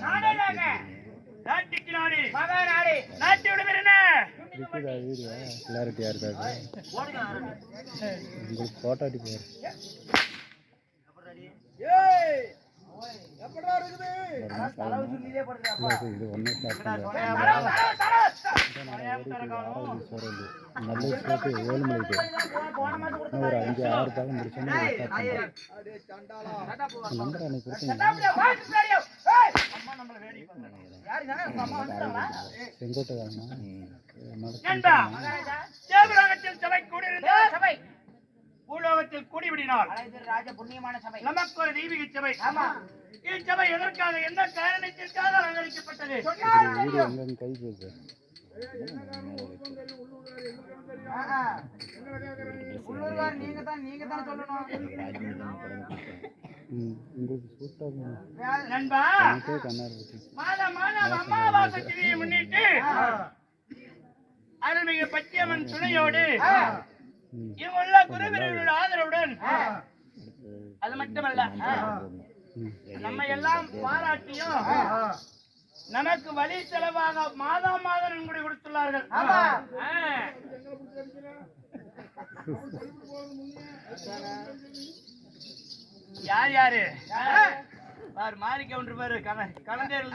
நாடேலாங்க. நாட்டுக்கு நாடு மகாநாடு. நாட்டு விடுவர் என்ன? இருக்குதா வீடியோ கிளாரிட்டியா இருக்காது உங்களுக்கு போட்டோ அடிப்பாரு இது ஒன்றே ஸ்டார்ட் பண்ணுறேன் சோறு நல்ல ஸ்டேட்டு ஏழு மணிக்கு. இன்னும் ஒரு அஞ்சு ஆறு பாகம் முடிச்சோன்னா நம்பர் அன்னைக்கு கொடுத்தீங்க? பூலோகத்தில் கூடிவிடினால் சபை நமக்கு ஒரு தெய்வீக சபை ஆமா இச்சபை எதற்காக எந்த காரணத்திற்காக அலங்கரிக்கப்பட்டது கை உள்ளூர்கார் நீங்க தான் நீங்க தான் சொல்லணும். ம் உங்களுக்கு சூட்டாக வேலை- நண்பா எனக்கே கண்ணாடி இருக்கு மாத மாதம் அமாவாசை திதியை முன்னிட்டு அருள்மிகு பச்சையம்மன் துணையோடு இங்குள்ள குருவினர்களோட ஆதரவுடன் அது மட்டுமல்ல நம்ம எல்லாம் பாராட்டியும் நமக்கு வழி செலவாக மாதம் மாதம் நன்கொடை கொடுத்துள்ளார்கள். யார் யாரு? பாரு மாறி கவுண்டர் பாரு கல கலந்தேர்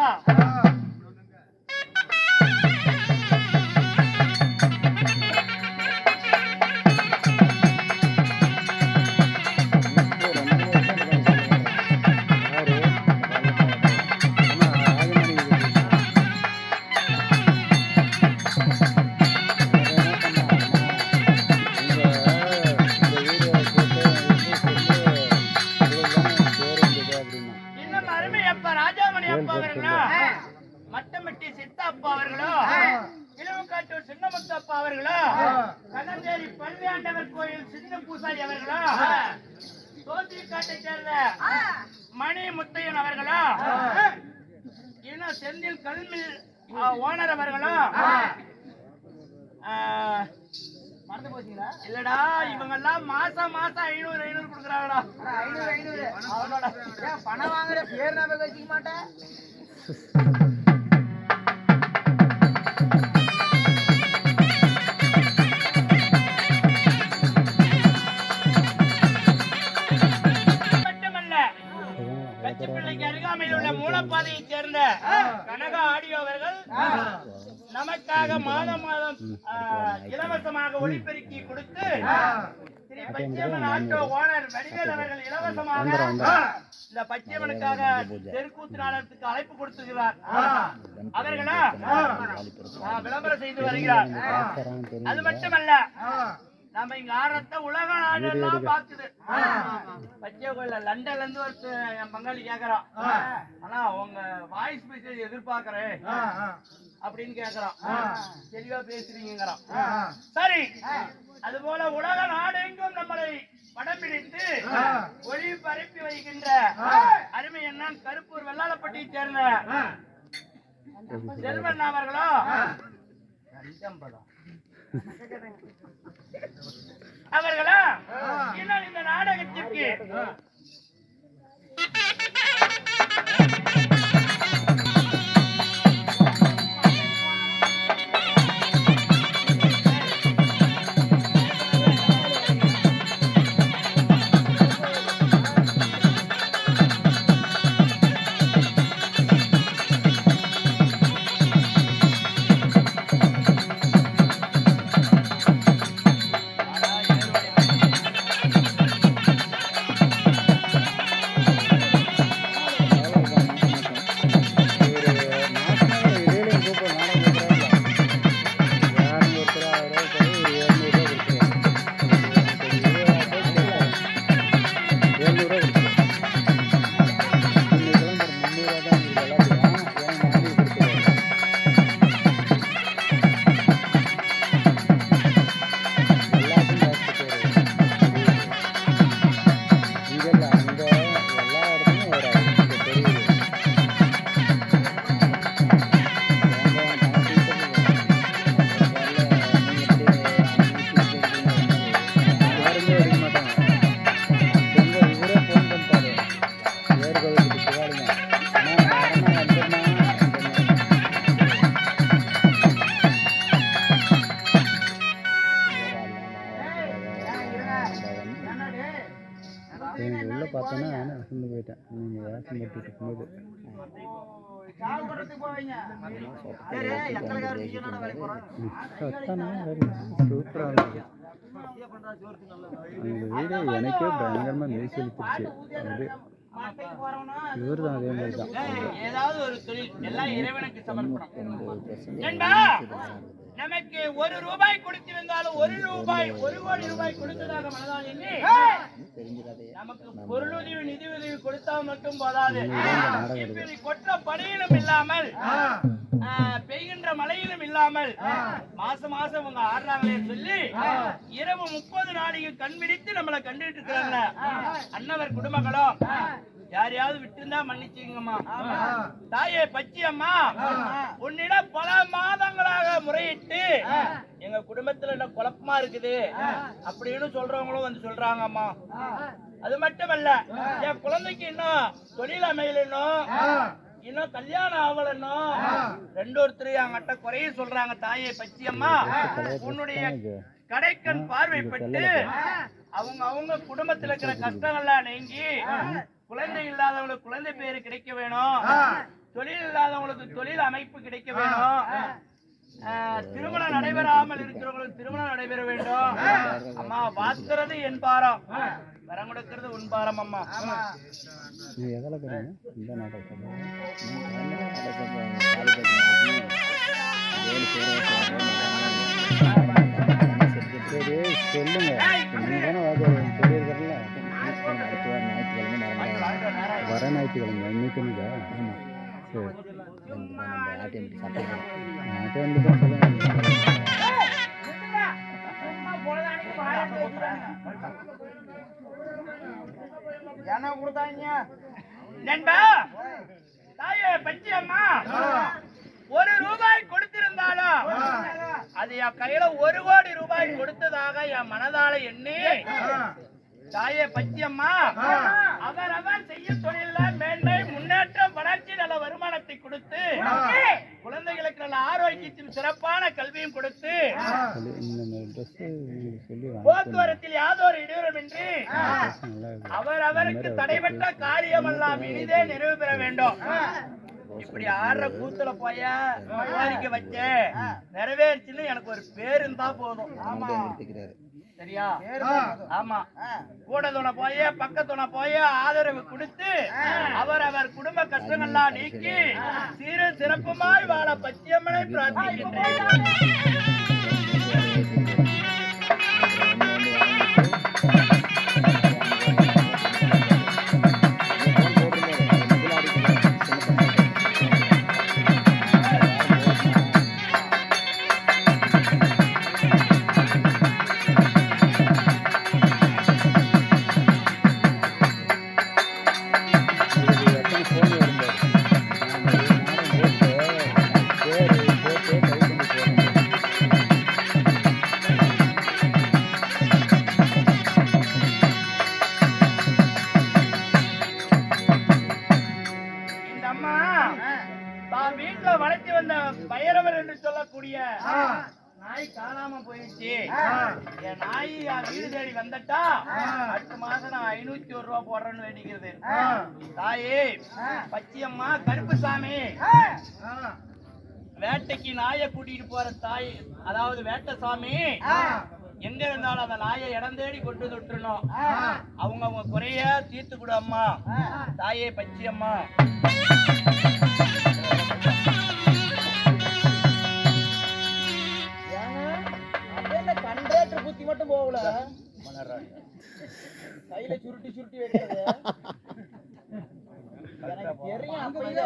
அருமை மாசம் மாசம் ஐநூறு ஐநூறு கொடுக்குறாங்கடா. ஐநூறு ஐநூறு. பணம் வாங்குற பேர் ஞாபகம் வச்சுக்க மாட்டேன்? அருகாமையில் உள்ள மூலப்பாதையைச் சேர்ந்த கனகா ஆடியோ அவர்கள் நமக்காக மாதம் மாதம் இலவசமாக ஒளிபெருக்கி கொடுத்து இந்த பச்சையம்மனுக்காக தெருக்கூத்து நாடகத்துக்கு அழைப்பு கொடுத்துகிறார். அவர்களா? விளம்பரம் செய்து வருகிறார். அது மட்டுமல்ல நம்ம இங்க ஆடுறத உலக நாடெல்லாம் பாக்குது பச்சை கோயில லண்டன்ல இருந்து ஒரு என் பங்காளி கேக்குறான். ஆனா உங்க வாய்ஸ் மெசேஜ் எதிர்பார்க்கறேன். அப்படின்னு கேக்குறான். தெளிவா பேசுறீங்கிறான் சரி. அது போல உலக நாடெங்கும் நம்மளை படம் பிடித்து ஒளி பரப்பி வைக்கின்ற அருமை அண்ணன் கருப்பூர் வெள்ளாளப்பட்டியை சேர்ந்த செல்வன் அவர்களோ? அஞ்சம்படம் அவர்களா? இந்த நாடகத்திற்கு பார்த்தோன்னா நான் அசந்து போயிட்டேன். நீங்கள் வேஷம் போட்டுட்டு இருக்கும்போது. சூப்பராக அந்த வீடியோ எனக்கே பயங்கரமாக மெய் செலுத்திடுச்சு அது இவர் தான் அதே மாதிரி தான் நமக்கு ஒரு ரூபாய் கொடுத்திருந்தாலும் ஒரு ரூபாய் ஒரு கோடி ரூபாய் கொடுத்ததாக மனதால் எண்ணி நமக்கு பொருளுதவி நிதி உதவி கொடுத்தா மட்டும் போதாது. இப்படி கொற்ற பணியிலும் இல்லாமல் பெய்கின்ற மழையிலும் இல்லாமல் மாசம் மாசம் அவங்க ஆடுறாங்களே சொல்லி இரவு முப்பது நாளைக்கு கண் விழித்து நம்மளை கண்டுட்டு இருக்கிறாங்க அன்னவர் குடும்பங்களும் யாரையாவது விட்டுருந்தா மன்னிச்சுங்கம்மா தாயே பச்சி அம்மா உன்னிடம் பல மாதங்களாக முறையிட்டு எங்க குடும்பத்துல என்ன குழப்பமா இருக்குது? அப்படின்னு சொல்றவங்களும் வந்து சொல்றாங்க அம்மா அது மட்டுமல்ல என் குழந்தைக்கு இன்னும் தொழில் அமையலன்னும் இன்னும். கல்யாணம் ஆகலன்னும் ரெண்டு ஒருத்தர் என்கிட்ட குறைய சொல்றாங்க தாயே பச்சி அம்மா. உன்னுடைய கடைக்கண் பார்வைப்பட்டு அவங்க அவங்க குடும்பத்துல இருக்கிற கஷ்டங்கள்லாம் நீங்கி குழந்தை இல்லாதவங்களுக்கு குழந்தை பேரு கிடைக்க வேணும். தொழில் இல்லாதவங்களுக்கு தொழில் அமைப்பு கிடைக்க வேணும். திருமணம் நடைபெறாமல் இருக்கிறவங்களுக்கு திருமணம் நடைபெற வேண்டும். அம்மா வாக்குறது என் பாரம். வரம் கொடுக்கிறது உன் பாரம் அம்மா. நீ எதில் அடுத்த இந்த வர ஞாயிற்றுக்கிழமை இன்னைக்குங்க ஆமாம் சரி என்ன கொடுத்தாங்க நண்பா தாயே பச்சி அம்மா ஒரு ரூபாய் கொடுத்திருந்தாலும் அது என் கையில ஒரு கோடி ரூபாய் கொடுத்ததாக என் மனதால எண்ணி தாயே பச்சி அம்மா. அவர் அவர் செய்யும் தொழில மேன்மை முன்னேற்றம் வளர்ச்சி நல்ல வருமானத்தை கொடுத்து குழந்தைகளுக்கு நல்ல ஆரோக்கியத்தின் சிறப்பான கல்வியும் கொடுத்து போக்குவரத்தில் யாதொரு இடையூறுமின்றி அவர் அவருக்கு தடைபட்ட காரியமெல்லாம் இனிதே நிறைவு பெற வேண்டும். இப்படி ஆடுற கூத்துல போய சம்பாதிக்க வச்ச நிறைவேறுச்சுன்னு எனக்கு ஒரு பேரு இருந்தா போதும். சரியா? ஆமா. கூட துணை போய பக்க துணை போய ஆதரவு கொடுத்து அவர் அவர் குடும்ப கஷ்டங்கள்லாம் நீக்கி சீர சிறப்புமாய் வாழ பச்சியம்மனை பிரார்த்திக்கின்றேன். போடுறேன்னு வேண்டிக்கிறது. தாயே பச்சியம்மா கருப்புசாமி வேட்டைக்கு நாயை கூட்டிட்டு போற தாய் அதாவது வேட்டை சாமி எங்க இருந்தாலும் அந்த நாயை இடம் தேடி கொண்டு விட்டுறணும். அவங்க அவங்க குறைய தீர்த்து கொடு அம்மா. தாயே பச்சியம்மா. கண்டேற்ற புத்தி மட்டும் போகல. கையில சுருட்டி சுருட்டி வைக்கிறது எனக்கு தெரியும் அப்பயே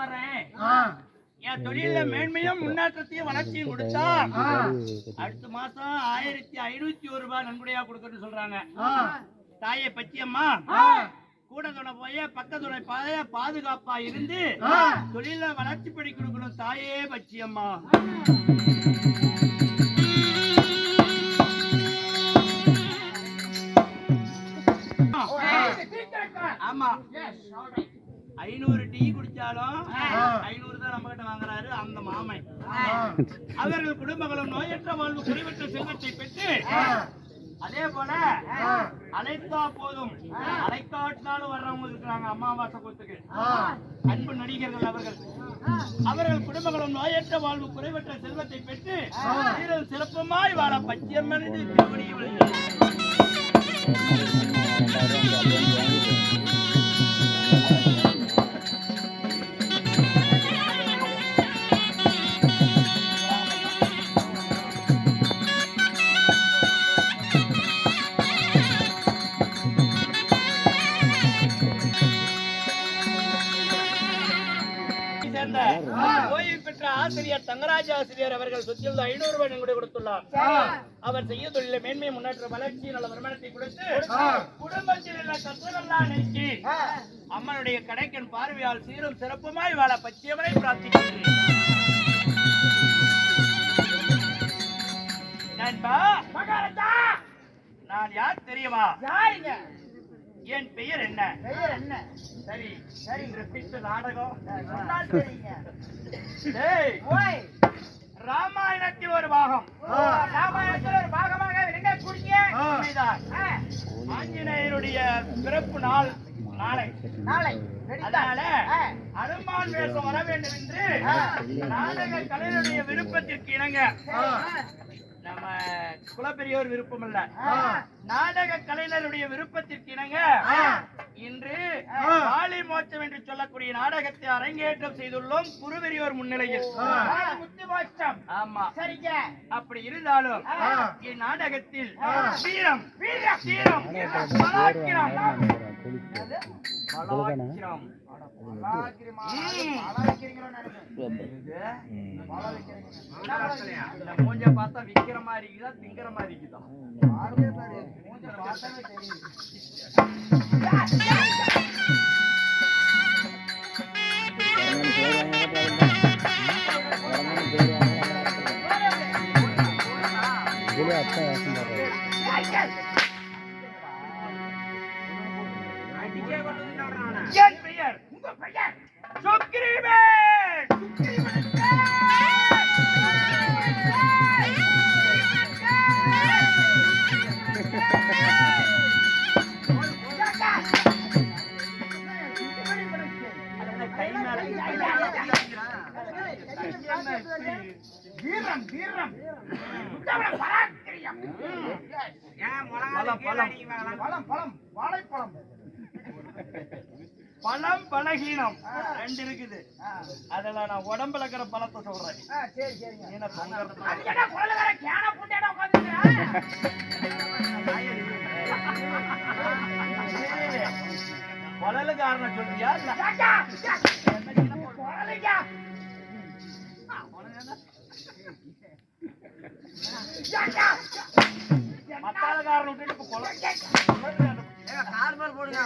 வர்றேன். என் தொழில மேன்மையும் முன்னேற்றத்தையும் வளர்ச்சியும் கொடுத்தா அடுத்த மாசம் ஆயிரத்தி ஐநூத்தி ஒரு ரூபாய் நன்கொடையா கொடுக்கணும்னு சொல்றாங்க. தாயை பச்சியம்மா கூட துணை போய பக்க துணை பாதுகாப்பா இருந்து தொழில வளர்ச்சி படி கொடுக்கணும் தாயே பச்சியம்மா ஆமா. ஐநூறு டீ குடிச்சாலும் ஐநூறு தான் நம்ம கிட்ட வாங்குறாரு அந்த மாமன். அவர்கள் குடும்பங்களும் நோயற்ற வாழ்வு குறைவற்ற செல்வத்தை பெற்று அதே போல அழைத்தா போதும். அழைக்காட்டினாலும் வர்றவங்க இருக்கிறாங்க அமாவாசை கொத்துக்கு அன்பு நடிகர்கள் அவர்கள். அவர்கள் குடும்பங்களும் நோயற்ற வாழ்வு குறைவற்ற செல்வத்தை பெற்று சீரல் சிறப்புமாய் வாழ பச்சியம் மனித தங்கராஜ் ஆசிரியர் அவர்கள் சொத்தில் ஐநூறு ரூபாய் நன்கொடை கொடுத்துள்ளார். அவர் செய்ய தொழில மேன்மை முன்னேற்ற வளர்ச்சி நல்ல வருமானத்தை கொடுத்து குடும்பத்தில் உள்ள கஷ்டமெல்லாம் நீக்கி அம்மனுடைய கடைக்கன் பார்வையால் சீரும் சிறப்புமாய் வாழ பச்சியவனை பிரார்த்திக்கிறேன் நான் யார் தெரியுமா? யாருங்க? என் பெயர் என்ன? பெயர் என்ன? சரி சரி பிடித்த நாடகம். ராமாயணத்தில் ஒரு பாகம். ராமாயணத்தில் ஒரு பாகமாக என்ன குடிங்க. ஆஞ்சநேயருடைய பிறப்பு நாள் நாளை. நாளை. அதனால. அனுமான் வேஷம் வர வேண்டும் என்று நாடக கலைஞருடைய விருப்பத்திற்கு இணங்க. நம்ம குலப்பெரியோர் விருப்பம் இல்ல நாடக கலைஞருடைய விருப்பத்திற்கு இணங்க இன்று காளி மோட்சம் என்று சொல்லக்கூடிய நாடகத்தை அரங்கேற்றம் செய்துள்ளோம் குருவெரியோர் முன்னிலையில். ஆமா. சரிங்க. அப்படி இருந்தாலும் இந்நாடகத்தில் வீரம் வீரம். இந்த மூஞ்ச பார்த்தா விக்கிற மாதிரி இருக்குதா திங்கிற மாதிரி இருக்குதா பாடுறாரு என் பழம். பழம் பழம். பழம் வாழைப்பழம். பழம் பலகீனம். ரெண்டு இருக்குது. அதுல நான் உடம்புல இருக்கிற பழத்தை சொல்றேன். என்ன? குழலு காரணம் சொல்றியா? இல்ல. மத்தால விட்டுட்டு இப்ப குழல் நார்மல் போடுங்க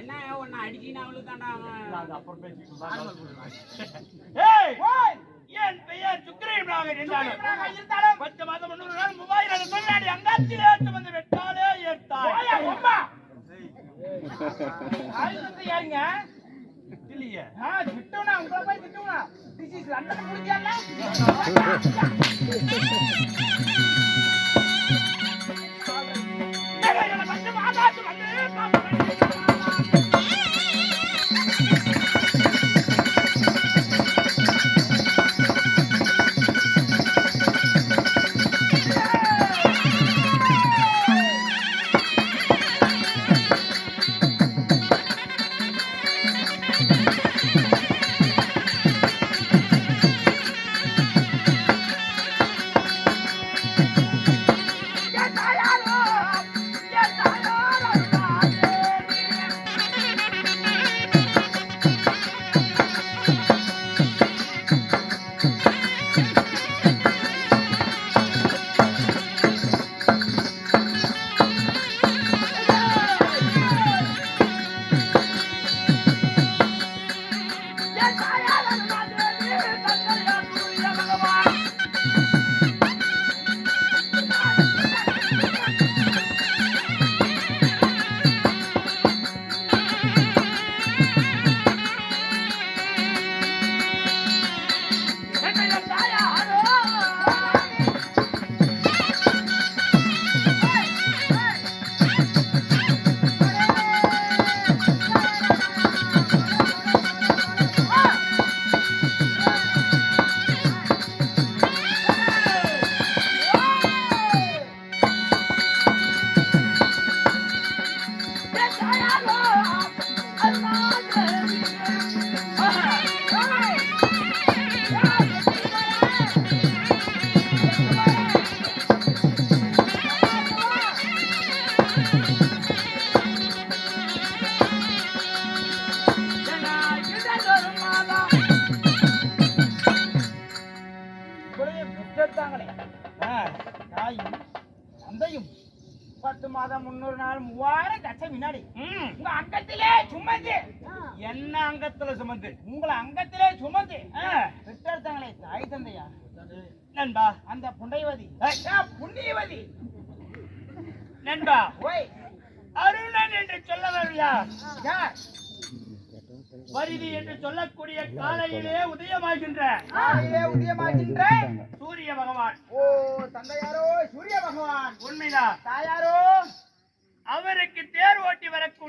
என்ன ஒன்னு அடிக்கினா அவளுக்கு அப்புறம் பேசிக்கலாம் என் பெயர் சுக்கிரீவனாக இருந்தாலும் பத்து மாதம் முன்னூறு நாள் மூவாயிரம் தொழிலாளி அங்காத்தில் ஏற்று வந்து வெட்டாலே ஏற்றாய் யாருங்க இல்லையே திட்டுவனா? உங்களை போய் திட்டுவனா? திஸ் இஸ் லண்டன் முடிஞ்சால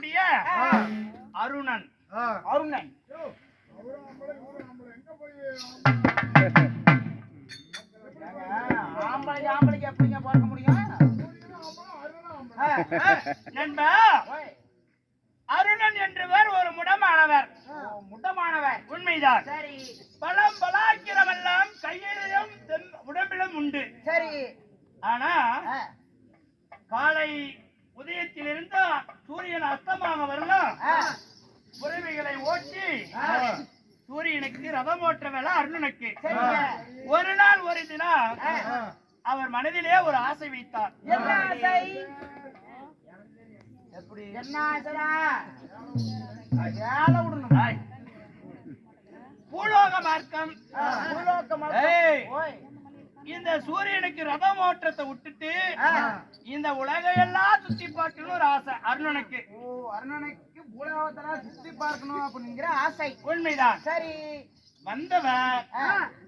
வரக்கூடிய அருணன். அருணன். ஆம்பளை ஆம்பளைக்கு எப்படிங்க பார்க்க முடியும். நண்பா ஓய், அருணன் என்றவர் ஒரு முடமானவர் ஓ, முட்டமானவர் உண்மைதான் சரி பலம் பலாக்கிரமெல்லாம் கையிலும் தெம்- உடம்பிலும் உண்டு சரி ஆனா ஆ, காலை உதயத்திலிருந்து சூரியன் அஸ்தமாக வரலாம் ஆ, புறவிகளை ஓட்டி ஆ. சூரியனுக்கு ரதம் ஓட்ட வேலை அருணனுக்கு சரிங்க. ஒரு நாள் ஒரு தினம் ஆ. அவர் மனதிலே ஒரு ஆசை வைத்தார் என்ன ஆசை எப்படி என்ன விடணும் ஆய். பூலோக மார்க்கம். பூலோக. இந்த சூரியனுக்கு ரதம் ஓட்டத்தை விட்டுட்டு. இந்த உலகையெல்லாம் சுத்தி பார்க்கணும் ஒரு ஆசை அருணனுக்கு. ஓ அருணனுக்கு பூலோகத்தெல்லாம் சுத்தி பார்க்கணும் அப்படிங்கிற ஆசை. உண்மைதான். சரி. வந்தவர்.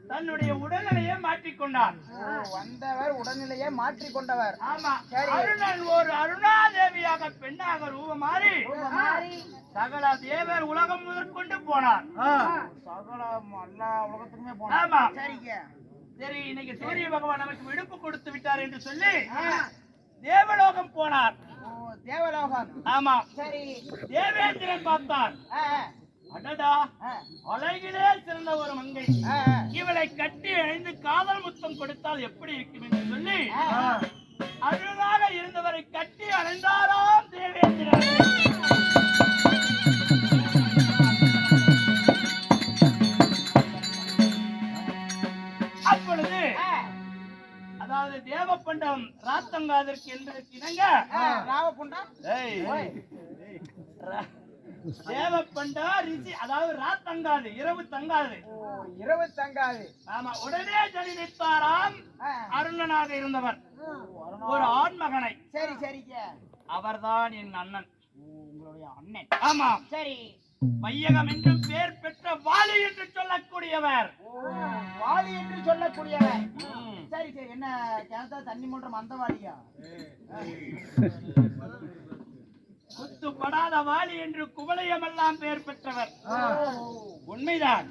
தன்னுடைய உடல்நிலையை மாற்றிக்கொண்டார். ஓ, வந்தவர் உடல்நிலையை மாற்றிக் கொண்டவர் ஆமா. அருணன் ஒரு அருணாதேவியாக பெண்ணாக ரூபமாறி ரூப மாறி சகல தேவர் உலகம் முதற்கொண்டு போனார். சகல எல்லா உலகத்துக்குமே ஆமா. போனோம் சரிங்க. சரி இன்னைக்கு சூரிய பகவான் நமக்கு விடுப்பு கொடுத்து விட்டார் என்று சொல்லி. தேவலோகம் போனார். ஓ தேவலோகம். ஆமா. சரி. தேவேந்திரன் பார்த்தார். அடடா அழகிலே சிறந்த ஒரு மங்கை. இவளை கட்டி அணிந்து காதல் முத்தம் கொடுத்தால் எப்படி இருக்கும் என்று சொல்லி. அழுதாக இருந்தவரை கட்டி அணைந்தாராம் தேவேந்திரன். அப்பொழுது அதாவது தேவப்பண்டம் ராத்தங்காதற்கு என்பதற்கு இணங்க ஆ, ராவப்புண்டா ஏய், ஓய். ரா- தேவப்பண்டா ரிஷி அதாவது ராத்தங்காது இரவு தங்காது இரவு தங்காது ஆமா உடனே ஜனித்தாராம் அருணனாக இருந்தவர் ஒரு ஆண் மகனை சரி சரிங்க அவர்தான் என் அண்ணன் உங்களுடைய அண்ணன் ஆமா சரி வையகம் என்றும் பேர் பெற்ற வாலி என்று சொல்லக்கூடியவர் வாலி என்று சொல்லக்கூடியவர். சரி சரி என்ன கிணத்தா தண்ணி மூன்றம் அந்த வாலியா குத்துப்படாத வாலி என்று குவளையமெல்லாம் பேர் பெற்றவர். உண்மைதான்.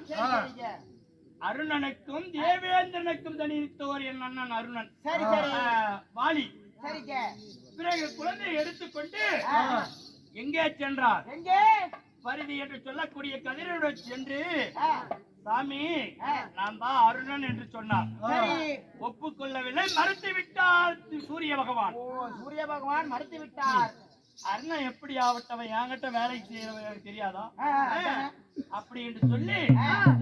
அருணனுக்கும் தேவேந்திரனுக்கும் தனித்தோர் என் அண்ணன் அருணன். வாலி. பிறகு குழந்தையை எடுத்துக்கொண்டு எங்கே சென்றார்? எங்கே? பரிதி என்று சொல்லக்கூடிய கதிரோடு சென்று சாமி. நான் தான் அருணன் என்று சொன்னார். ஒப்புக்கொள்ளவில்லை மறுத்து விட்டார் சூரிய பகவான். சூரிய பகவான் மறுத்து விட்டார் அருணன் எப்படி ஆவட்டவன் என்கிட்ட வேலை செய்யறவன் எனக்கு தெரியாதா. அப்படி என்று சொல்லி.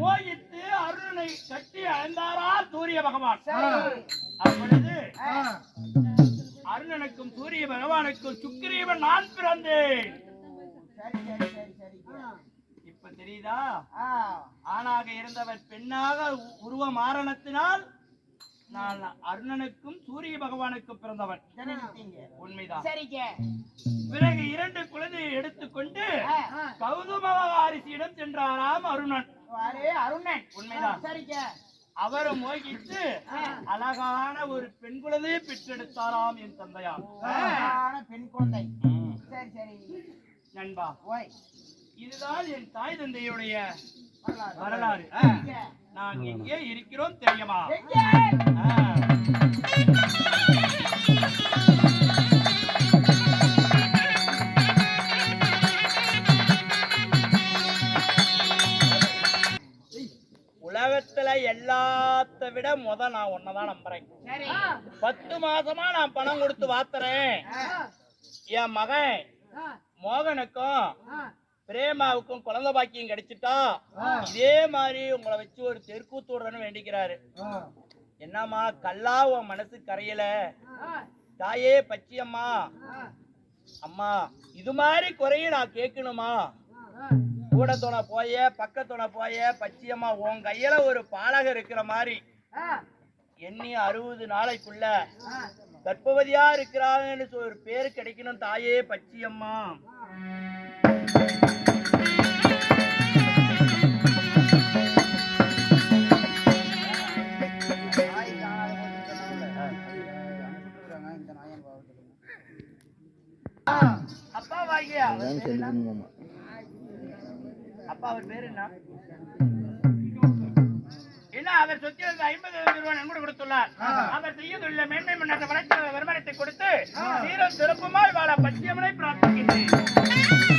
மோகித்து அருணனை கட்டி அழைந்தாரா சூரிய பகவான். அப்பொழுது அருணனுக்கும் சூரிய பகவானுக்கும் சுக்கிரீவன் நான் பிறந்தேன். இப்ப தெரியுதா? ஆணாக இருந்தவர் பெண்ணாக உருவ மாரணத்தினால் நான் அருணனுக்கும் சூரிய பகவானுக்கும் பிறந்தவன். உண்மைதான். சரிங்க. பிறகு இரண்டு குழந்தையை எடுத்துக்கொண்டு. கௌதம வாரிசியிடம் சென்றாராம் அருணன். அரே அருணன். உண்மைதான். சரிங்க. அவரை மோகித்து அழகான ஒரு பெண் குழந்தையை பெற்றெடுத்தாராம் என் அழகான பெண் குழந்தை. சரி சரி. நண்பா இதுதான் என் தாய் தந்தையுடைய வரலாறு. நான் எங்கே இருக்கிறோம் தெரியுமா. உலகத்துல எல்லாத்த விட முத நான் ஒன்னதான் நம்புறேன். பத்து மாசமா நான் பணம் கொடுத்து வாத்துறேன். என் மகன் மோகனுக்கும் பிரேமாவுக்கும் குழந்தை பாக்கியம் கிடைச்சிட்டா இதே மாதிரி உங்களை வச்சு ஒரு தெருக்கூத்து விடுறேன்னு வேண்டிக்கிறாரு என்னம்மா கல்லா உன் மனசு கரையல? தாயே பச்சியம்மா. அம்மா இது மாதிரி குறைய நான் கேட்கணுமா? கூட துணை போய பக்கத்துணை போய பச்சியம்மா உன் கையில ஒரு பாலகம் இருக்கிற மாதிரி. எண்ணி அறுபது நாளைக்குள்ள கர்ப்பவதியா இருக்கிறாங்கன்னு ஒரு பேர் கிடைக்கணும் தாயே பச்சியம்மா. அப்பா அவர் பேர் என்ன? என்ன அவர் சொத்தில் இருந்து ஐம்பது ரூபாய் நன்கொடை கொடுத்துள்ளார். அவர் செய்யதுள்ள மேன்மை முன்னேற்ற வளர்ச்சி வருமானத்தை கொடுத்து சீரம் சிறப்புமாய் வாழ பச்சியமனை பிரார்த்திக்கின்றேன்.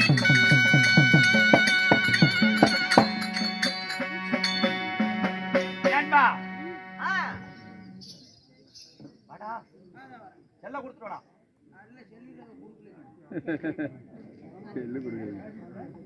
செல்லு கொடுக்குறீங்க.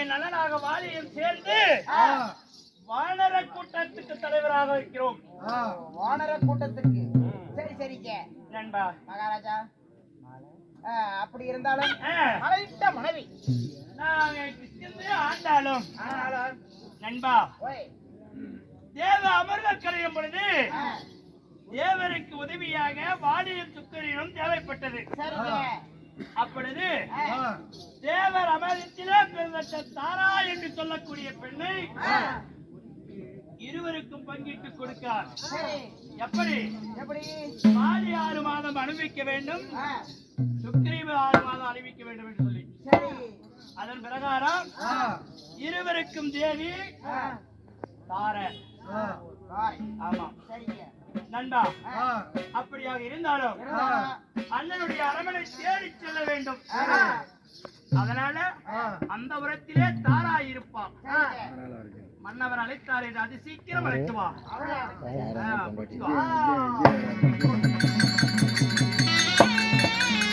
என் அண்ணனாக வாலியும் சேர்ந்து வானர கூட்டத்துக்கு தலைவராக இருக்கிறோம். வானர கூட்டத்திற்கு சரி சரிங்க. நண்பா. மகாராஜா. அப்படி இருந்தாலும் அழைத்த மனைவி. ஆண்டாலும் நண்பா. தேவ அமர்தல் கரையும் பொழுது தேவருக்கு உதவியாக வாலியும் சுக்கரியும் தேவைப்பட்டது. சரிங்க. அப்பொழுது தேவர் அமர்தத்திலே பிறந்த தாரா என்று சொல்லக்கூடிய பெண்ணை இருவருக்கும் பங்கிட்டு கொடுக்கிறார். எப்படி? எப்படி? மாதி ஆறு மாதம் அனுபவிக்க வேண்டும். சுக்ரீவ ஆறு மாதம் அனுபவிக்க வேண்டும் என்று சொல்லி. அதன் பிரகாரம் இருவருக்கும் தேவி தார. ஆமா சரிங்க. நண்பா ஆ, அப்படியாக இருந்தாலும் அண்ணனுடைய அரமனை தேடி செல்ல வேண்டும் அதனால அந்த உரத்திலே தாரா இருப்பான். மன்னவர் அழைத்தார் என்று அது சீக்கிரம் அழைத்து வா அவ்வளவுதான். ஆ, பிடிச்சு வா.